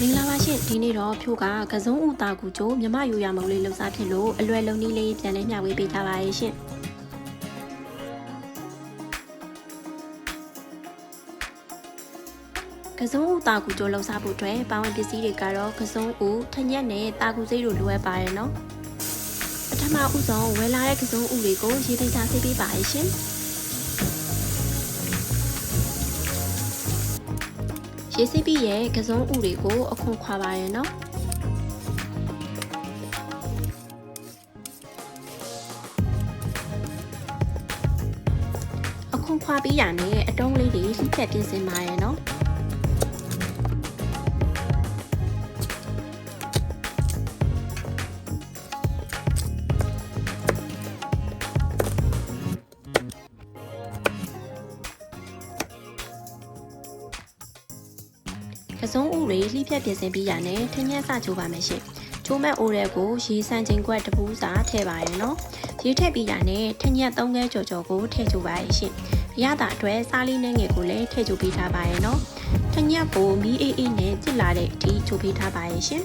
မင်္ဂလာပါရှင်ဒီနေ့တော့ဖြိုးကကစုံဦးတာကူကျိုးမြမယူရမုံလေးလှူစားဖြစ်လို့အလွယ်လုံးနည်းလေးပြန်လဲမျှဝေပေးထားပါရဲ့ရှင်ကစုံဦးတာကူကျိုးလှူစားဖို့အတွက်ပါဝင်ပစ္စည်းတွေကတော့ကစုံဦးထညက်နဲ့တာကူစိတ်တို့လိုအပ်ပါတယ်နော်ပထမဦးဆုံးဝယ်လာတဲ့ကစုံဦးတွေကိုရေးသိစားဆေးပေးပါရဲ့ရှင် ရေစစ်ပြီးရဲ့ကစုံဥတွေကိုအခွန်ခွာပါရဲ့နော်အခွန်ခွာပြီးရနဲ့အတုံးလေးတွေလှိဖြတ်ပြင်ဆင်ပါရဲ့နော် ကစုံဥတွေလှိဖြတ်ပြင်ဆင်ပြီးရနဲ့ထင်းညက်စချိုးပါမယ်ရှင်ချိုးမဲ့အိုရဲကိုရေစံချိန်ခွက်တစ်ပူးစာထည့်ပါရဲ့နော်ရေထည့်ပြီးရနဲ့ထင်းညက်၃ခဲကြော်ကြော်ကိုထည့်ချိုးပါရဲ့ရှင်ရတာအတွက်စားလေးနဲ့ငယ်ကိုလည်းထည့်ချိုးပေးထားပါရဲ့နော်ထင်းညက်ကိုမီးအေးအေးနဲ့ကြစ်လာတဲ့အထိချိုးပေးထားပါရဲ့ရှင်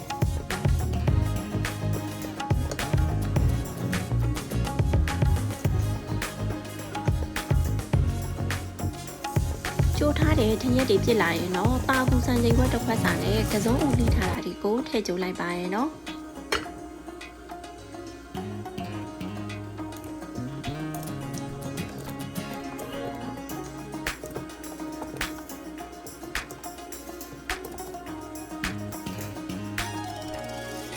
ကြိုးထားတဲ့ထညက်တွေပြစ်လာရင်တော့တာကူဆန်ချိန်ခွက်တစ်ခွက်စာနဲ့ကစုံဦးလိထားတာတွေကိုထည့်ကြိုးလိုက်ပါရဲ့နော်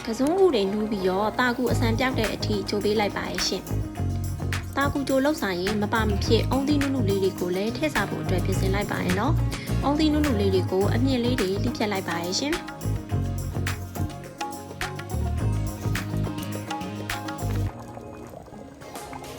ကစုံဦးတွေနူးပြီးတော့တာကူအစံပြောက်တဲ့အထိကြိုးပေးလိုက်ပါရဲ့ရှင်။ တာကူကြိုလောက်ဆိုင်ရင်မပါမဖြစ်အုံသီးနုနုလေးတွေကိုလည်းထည့်စားဖို့အတွက်ပြင်ဆင်လိုက်ပါရနော်။အုံသီးနုနုလေးတွေကိုအမြင့်လေးတွေလိဖြတ်လိုက်ပါရရှင်။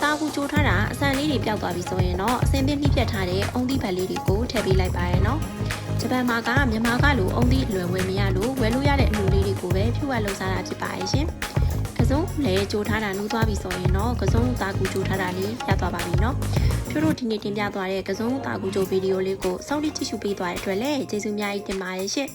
တာကူကြိုထားတာအစံလေးတွေပျောက်သွားပြီဆိုရင်တော့အစင်ပြင်းလိဖြတ်ထားတဲ့အုံသီးဘက်လေးတွေကိုထည့်ပေးလိုက်ပါရနော်။ဂျပန်မှာကမြန်မာကလိုအုံသီးလွယ်ဝယ်မရလို့ဝယ်လို့ရတဲ့အမှုလေးတွေကိုပဲဖြူဝက်လုံစားတာဖြစ်ပါရဲ့ရှင်။က စုံလဲကြိုထားတာနှူးသွားပြီဆိုရင်တော့ကစုံတာကူကြိုထားတာလေးရသွားပါပြီเนาะဖြိုးတို့ဒီနေ့တင်ပြသွားတဲ့ကစုံတာကူကြိုဗီဒီယိုလေးကိုစောင့်ကြည့်ကြည့်ရှုပေးသွားတဲ့အတွက်လည်းကျေးဇူးအများကြီးတင်ပါတယ်ရှင့်